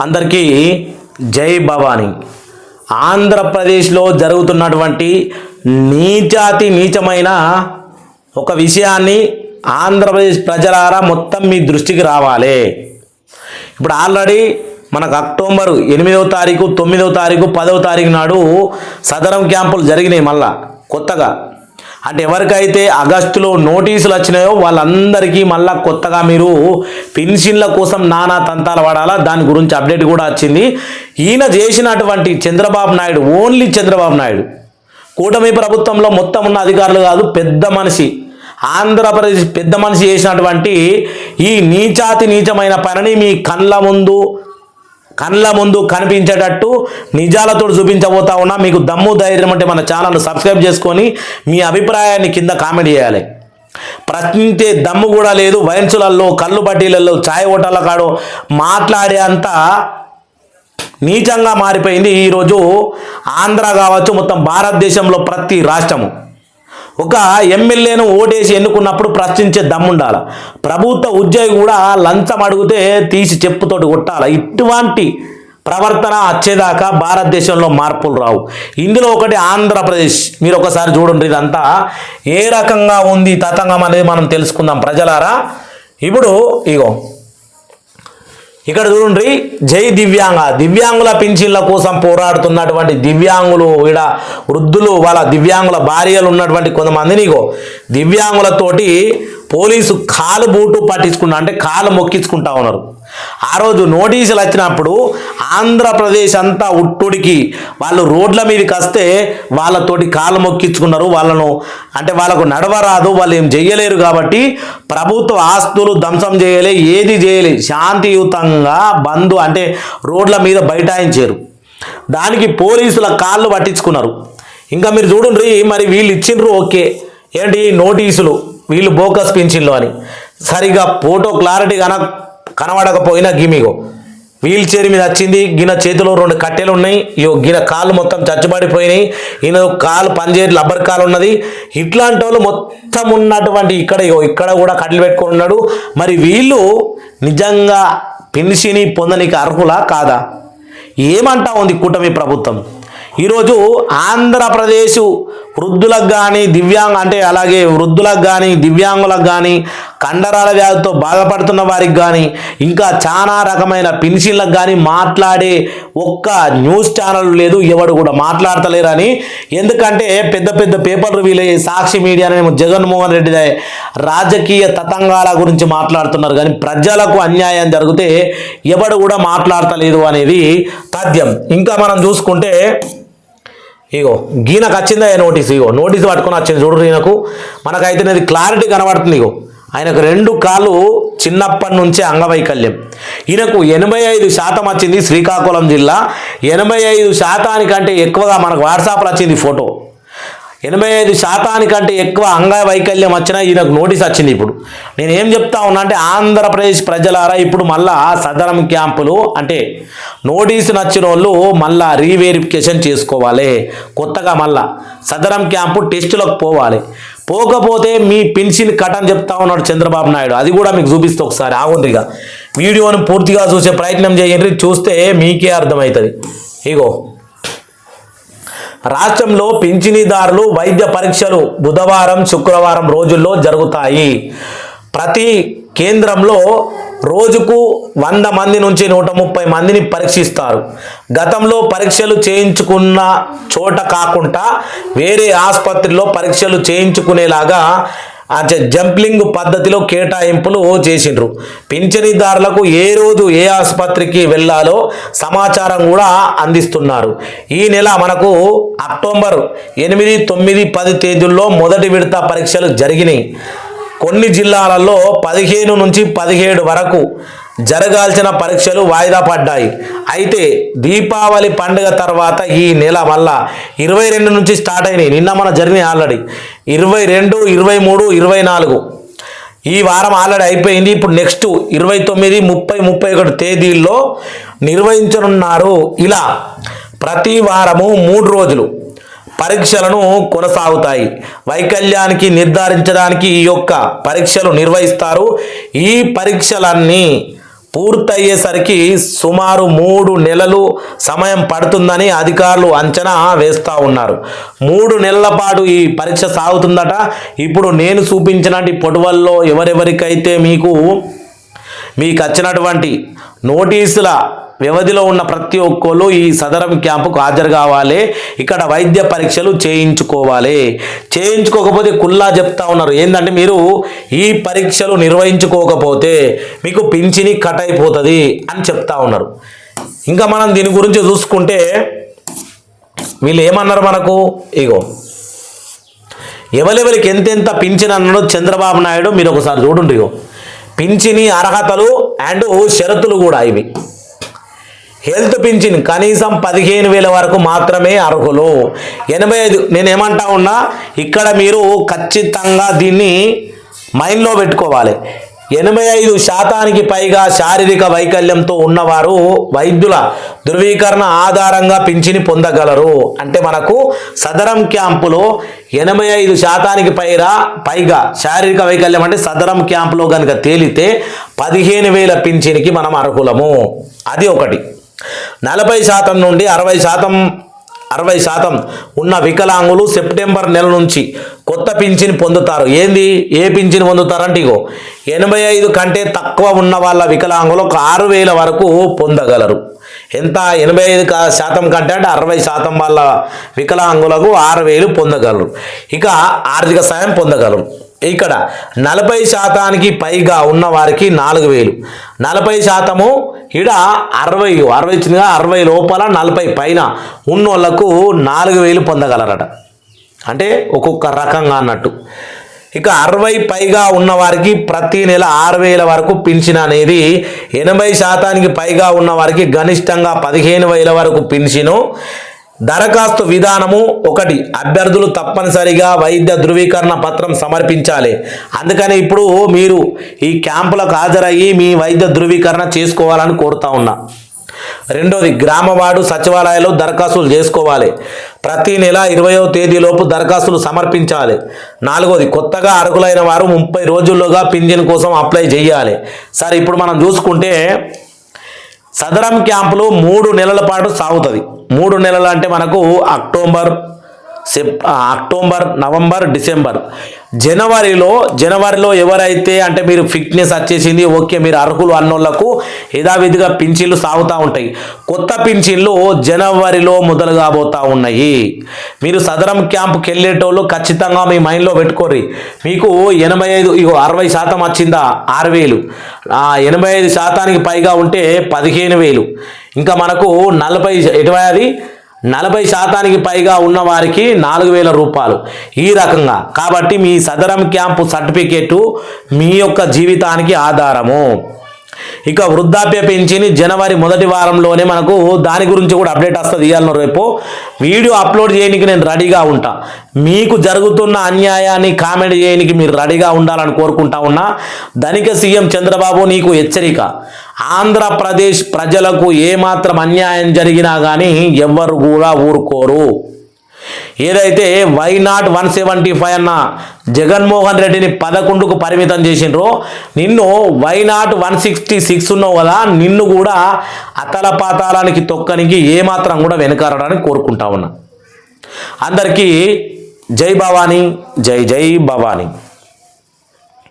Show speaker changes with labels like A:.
A: అందరికీ జై భవానీ. ఆంధ్రప్రదేశ్లో జరుగుతున్నటువంటి నీచాతి నీచమైన ఒక విషయాన్ని ఆంధ్రప్రదేశ్ ప్రజలారా మొత్తం మీ దృష్టికి రావాలి. ఇప్పుడు ఆల్రెడీ మనకు అక్టోబర్ ఎనిమిదవ తారీఖు తొమ్మిదవ తారీఖు పదవ తారీఖు నాడు సదరం క్యాంపులు జరిగినాయి మళ్ళా కొత్తగా. అంటే ఎవరికైతే ఆగస్టులో నోటీసులు వచ్చినాయో వాళ్ళందరికీ మళ్ళీ కొత్తగా మీరు పెన్షన్ల కోసం నానా తంతాలు పడాలా దాని గురించి అప్డేట్ కూడా వచ్చింది. ఈయన చేసినటువంటి చంద్రబాబు నాయుడు ఓన్లీ చంద్రబాబు నాయుడు. కూటమి ప్రభుత్వంలో మొత్తం ఉన్న అధికారులు కాదు పెద్ద మనిషి. ఆంధ్రప్రదేశ్ పెద్ద మనిషి చేసినటువంటి ఈ నీచాతి నీచమైన పనిని మీ కళ్ళ ముందు కళ్ళ ముందు కనిపించేటట్టు నిజాలతో చూపించబోతా ఉన్నా. మీకు దమ్ము ధైర్యం అంటే మన ఛానల్ సబ్స్క్రైబ్ చేసుకొని మీ అభిప్రాయాన్ని కింద కామెంట్ చేయాలి. ప్రశ్నించే దమ్ము కూడా లేదు. వయన్సులలో కళ్ళు బడ్డీలలో ఛాయ్ హోటళ్ళ కాడో మాట్లాడే అంత నీచంగా మారిపోయింది ఈరోజు ఆంధ్ర కావచ్చు మొత్తం భారతదేశంలో ప్రతి రాష్ట్రము. ఒక ఎమ్మెల్యేను ఓటేసి ఎన్నుకున్నప్పుడు ప్రశ్నించే దమ్ముండాలి. ప్రభుత్వ ఉద్యోగి కూడా లంచం అడిగితే తీసి చెప్పుతోటి కొట్టాలి. ఇటువంటి ప్రవర్తన వచ్చేదాకా భారతదేశంలో మార్పులు రావు. ఇందులో ఒకటి ఆంధ్రప్రదేశ్. మీరు ఒకసారి చూడండి ఇదంతా. ఏ రకంగా ఉంది తతంగం అనేది మనం తెలుసుకుందాం. ప్రజలారా ఇప్పుడు ఇగో ఇక్కడ చూడండి జై దివ్యాంగ. దివ్యాంగుల పింఛన్ల కోసం పోరాడుతున్నటువంటి దివ్యాంగులు ఇక్కడ వృద్ధులు వాళ్ళ దివ్యాంగుల భార్యలు ఉన్నటువంటి కొంతమంది నీకో దివ్యాంగులతోటి పోలీసు కాలు బూటు పట్టించుకుంటా అంటే కాలు మొక్కించుకుంటా ఉన్నారు. ఆ రోజు నోటీసులు వచ్చినప్పుడు ఆంధ్రప్రదేశ్ అంతా ఉట్టుడికి వాళ్ళు రోడ్ల మీదకి వస్తే వాళ్ళతోటి కాలు మొక్కించుకున్నారు. వాళ్ళను అంటే వాళ్ళకు నడవరాదు వాళ్ళు ఏం చెయ్యలేరు కాబట్టి ప్రభుత్వ ఆస్తులు ధ్వంసం చేయలే ఏది చేయలే శాంతియుతంగా బంధు అంటే రోడ్ల మీద బైఠాయించారు. దానికి పోలీసుల కాళ్ళు పట్టించుకున్నారు. ఇంకా మీరు చూడండి మరి వీళ్ళు ఇచ్చిండ్రు ఓకే. ఏంటి నోటీసులు? వీళ్ళు బోకస్ పింఛన్లు అని. సరిగా ఫోటో క్లారిటీ కన కనబడకపోయినా గిమిగో. వీల్ చైర్ మీద వచ్చింది గిన చేతిలో రెండు కట్టెలు ఉన్నాయి ఇగో గిన కాళ్ళు మొత్తం చచ్చుబడిపోయినాయి ఈయన కాలు పనిచేయదు లబ్బర్ కాలు ఉన్నది. ఇట్లాంటి వాళ్ళు మొత్తం ఉన్నటువంటి ఇక్కడ ఇగో ఇక్కడ కూడా కట్టెలు పెట్టుకుని ఉన్నాడు. మరి వీళ్ళు నిజంగా పెన్షన్ పొందనికి అర్హులా కాదా? ఏమంటా ఉంది కూటమి ప్రభుత్వం? ఈరోజు ఆంధ్రప్రదేశ్ వృద్ధులకు కానీ దివ్యాంగ అంటే అలాగే వృద్ధులకు కానీ దివ్యాంగులకు కానీ కండరాల వ్యాధితో బాధపడుతున్న వారికి కానీ ఇంకా చాలా రకమైన పెన్షన్లకు కానీ మాట్లాడే ఒక్క న్యూస్ ఛానల్ లేదు. ఎవడు కూడా మాట్లాడతలేరని. ఎందుకంటే పెద్ద పెద్ద పేపర్లు వీలే సాక్షి మీడియా జగన్మోహన్ రెడ్డి రాజకీయ తతంగాల గురించి మాట్లాడుతున్నారు. కానీ ప్రజలకు అన్యాయం జరిగితే ఎవడు కూడా మాట్లాడతలేదు అనేది తథ్యం. ఇంకా మనం చూసుకుంటే ఇగో గీనకు వచ్చిందా నోటీస్? ఇగో నోటీస్ పట్టుకొని వచ్చింది చూడు ఈయనకు మనకైతే ఇది క్లారిటీ కనబడుతుంది ఇగో. ఆయనకు రెండు కాళ్ళు చిన్నప్పటి నుంచే అంగవైకల్యం. ఈయనకు ఎనభై ఐదు శాతం వచ్చింది శ్రీకాకుళం జిల్లా. ఎనభై ఐదు శాతానికంటే ఎక్కువగా మనకు వాట్సాప్లో వచ్చింది ఫోటో. ఎనభై ఐదు శాతానికంటే ఎక్కువ అంగవైకల్యం వచ్చినా ఈయనకు నోటీస్ వచ్చింది ఇప్పుడు. నేను ఏం చెప్తా ఉన్నా అంటే ఆంధ్రప్రదేశ్ ప్రజలారా ఇప్పుడు మళ్ళా సదరం క్యాంపులు అంటే నోటీసు నచ్చిన వాళ్ళు మళ్ళా రీవెరిఫికేషన్ చేసుకోవాలి. కొత్తగా మళ్ళా సదరం క్యాంపు టెస్టులకు పోవాలి. పోకపోతే మీ పెన్షన్ కట్ అని చెప్తా ఉన్నాడు చంద్రబాబు నాయుడు. అది కూడా మీకు చూపిస్తే ఒకసారి. ఆగుండ్రిగా వీడియోని పూర్తిగా చూసే ప్రయత్నం చేయండి. చూస్తే మీకే అర్థమవుతుంది. ఇగో. రాష్ట్రంలో పింఛనీదారులు వైద్య పరీక్షలు బుధవారం శుక్రవారం రోజుల్లో జరుగుతాయి. ప్రతి కేంద్రంలో రోజుకు వంద మంది నుంచి నూట ముప్పై మందిని పరీక్షిస్తారు. గతంలో పరీక్షలు చేయించుకున్న చోట కాకుండా వేరే ఆసుపత్రిలో పరీక్షలు చేయించుకునేలాగా అంటే జంప్లింగ్ పద్ధతిలో కేటాయింపులు చేసిండ్రు. పింఛనీదారులకు ఏ రోజు ఏ ఆసుపత్రికి వెళ్ళాలో సమాచారం కూడా అందిస్తున్నారు. ఈ నెల మనకు అక్టోబర్ ఎనిమిది తొమ్మిది పది తేదీల్లో మొదటి విడత పరీక్షలు జరిగినాయి. కొన్ని జిల్లాలలో పదిహేను నుంచి పదిహేడు వరకు జరగాల్సిన పరీక్షలు వాయిదా పడ్డాయి. అయితే దీపావళి పండుగ తర్వాత ఈ నెల మళ్ళా ఇరవై రెండు నుంచి స్టార్ట్ అయినాయి. నిన్న మన జర్నీ ఆల్రెడీ. ఇరవై రెండు ఇరవై మూడు ఇరవై నాలుగు. ఈ వారం ఆల్రెడీ అయిపోయింది. ఇప్పుడు నెక్స్ట్ ఇరవై తొమ్మిది ముప్పై ముప్పై ఒకటి తేదీల్లో నిర్వహించనున్నారు. ఇలా ప్రతి వారము మూడు రోజులు పరీక్షలను కొనసాగుతాయి. వైకల్యానికి నిర్ధారించడానికి ఈ యొక్క పరీక్షలు నిర్వహిస్తారు. ఈ పరీక్షలన్నీ పూర్తయ్యేసరికి సుమారు మూడు నెలలు సమయం పడుతుందని అధికారులు అంచనా వేస్తూ ఉన్నారు. మూడు నెలల పాటు ఈ పరీక్ష సాగుతుందట. ఇప్పుడు నేను చూపించినటి పొడవల్లో ఎవరెవరికైతే మీకు మీకు వచ్చినటువంటి నోటీసుల వ్యవధిలో ఉన్న ప్రతి ఒక్కరు ఈ సదరం క్యాంపుకు హాజరు కావాలి. ఇక్కడ వైద్య పరీక్షలు చేయించుకోవాలి. చేయించుకోకపోతే కుల్లా చెప్తా ఉన్నారు. ఏంటంటే మీరు ఈ పరీక్షలు నిర్వహించుకోకపోతే మీకు పింఛని కట్ అయిపోతుంది అని చెప్తా ఉన్నారు. ఇంకా మనం దీని గురించి చూసుకుంటే వీళ్ళు ఏమన్నారు మనకు? ఇగో ఎవరెవరికి ఎంతెంత పింఛన్ అన్నాడో చంద్రబాబు నాయుడు మీరు ఒకసారి చూడండి ఇగో. పింఛని అర్హతలు అండ్ షరతులు కూడా ఇవి. హెల్త్ పింఛన్ కనీసం పదిహేను వేల వరకు మాత్రమే అర్హులు. ఎనభై ఐదు నేను ఏమంటా ఉన్నా ఇక్కడ మీరు ఖచ్చితంగా దీన్ని మైండ్లో పెట్టుకోవాలి. ఎనభై ఐదు శాతానికి పైగా శారీరక వైకల్యంతో ఉన్నవారు వైద్యుల ధృవీకరణ ఆధారంగా పింఛని పొందగలరు. అంటే మనకు సదరం క్యాంపులో ఎనభై ఐదు శాతానికి పైగా పైగా శారీరక వైకల్యం అంటే సదరం క్యాంపులో కనుక తేలితే పదిహేను వేల పింఛనికి మనం అర్హులము. అది ఒకటి. నలభై శాతం నుండి అరవై శాతం అరవై శాతం ఉన్న వికలాంగులు సెప్టెంబర్ నెల నుంచి కొత్త పింఛన్ పొందుతారు. ఏంది? ఏ పింఛన్ పొందుతారంటే ఇగో ఎనభై ఐదు కంటే తక్కువ ఉన్న వాళ్ళ వికలాంగులు ఒక ఆరు వేల వరకు పొందగలరు. ఎంత? ఎనభై ఐదు శాతం కంటే అంటే అరవై శాతం వాళ్ళ వికలాంగులకు ఆరు వేలు పొందగలరు. ఇక ఆర్థిక సాయం పొందగలరు. ఇక్కడ నలభై శాతానికి పైగా ఉన్న వారికి నాలుగు వేలు. నలభై శాతము ఇడ అరవై అరవై చిన్నగా అరవై లోపల నలభై పైన ఉన్నోళ్ళకు నాలుగు వేలు పొందగలరట. అంటే ఒక్కొక్క రకంగా అన్నట్టు. ఇక అరవై పైగా ఉన్న వారికి ప్రతి నెల ఆరు వేల వరకు పింఛన్ అనేది ఎనభై శాతానికి పైగా ఉన్న వారికి గరిష్టంగా పదిహేను వేల వరకు పింఛను. దరఖాస్తు విధానము ఒకటి అభ్యర్థులు తప్పనిసరిగా వైద్య ధృవీకరణ పత్రం సమర్పించాలి. అందుకని ఇప్పుడు మీరు ఈ క్యాంపులకు హాజరయ్యి మీ వైద్య ధృవీకరణ చేసుకోవాలని కోరుతా ఉన్నా. రెండోది గ్రామవాడు సచివాలయాలు దరఖాస్తులు చేసుకోవాలి. ప్రతి నెల ఇరవయో తేదీలోపు దరఖాస్తులు సమర్పించాలి. నాలుగోది కొత్తగా అర్హులైన వారు ముప్పై రోజుల్లోగా పింఛన్ కోసం అప్లై చేయాలి. సార్ ఇప్పుడు మనం చూసుకుంటే సదరం క్యాంపులు మూడు నెలల పాటు సాగుతుంది. మూడు నెలలు అంటే మనకు October Sep October November December. జనవరిలో జనవరిలో ఎవరైతే అంటే మీరు ఫిట్నెస్ వచ్చేసింది ఓకే మీరు అర్హులు అన్నోళ్ళకు యథావిధిగా పింఛన్లు సాగుతూ ఉంటాయి. కొత్త పింఛన్లు జనవరిలో మొదలు కాబోతూ ఉన్నాయి. మీరు సదరం క్యాంప్కి వెళ్ళేటోళ్ళు ఖచ్చితంగా మీ మైండ్లో పెట్టుకోర్రి. మీకు ఎనభై ఐదు ఇగో అరవై శాతం వచ్చిందా? ఆరు వేలు. ఎనభై ఐదు శాతానికి పైగా ఉంటే పదిహేను వేలు. ఇంకా మనకు నలభై ఎటువై అది? నలభై శాతానికి పైగా ఉన్నవారికి నాలుగు వేల రూపాయలు ఈ రకంగా. కాబట్టి మీ సదరం క్యాంపు సర్టిఫికేటు మీ యొక్క జీవితానికి ఆధారము. ఇక వృద్ధాప్య పెంచిని జనవరి మొదటి వారంలోనే మనకు దాని గురించి కూడా అప్డేట్ వస్తుంది. ఇవ్వాలను రేపు వీడియో అప్లోడ్ చేయడానికి నేను రెడీగా ఉంటా. మీకు జరుగుతున్న అన్యాయాన్ని కామెంట్ చేయడానికి మీరు రెడీగా ఉండాలని కోరుకుంటా ఉన్నా. ధనిక సీఎం చంద్రబాబు నీకు హెచ్చరిక. ఆంధ్రప్రదేశ్ ప్రజలకు ఏమాత్రం అన్యాయం జరిగినా కానీ ఎవ్వరు కూడా ఊరుకోరు. ఏదైతే why not one seventy five అన్న జగన్మోహన్ రెడ్డిని పదకొండుకు పరిమితం చేసిండ్రో నిన్ను why not one sixty six ఉన్నావు కదా నిన్ను కూడా అతల పాతాళానికి తొక్కనికి ఏమాత్రం కూడా వెనకారడానికి కోరుకుంటా ఉన్నా. అందరికీ జై భవానీ జై జై భవానీ.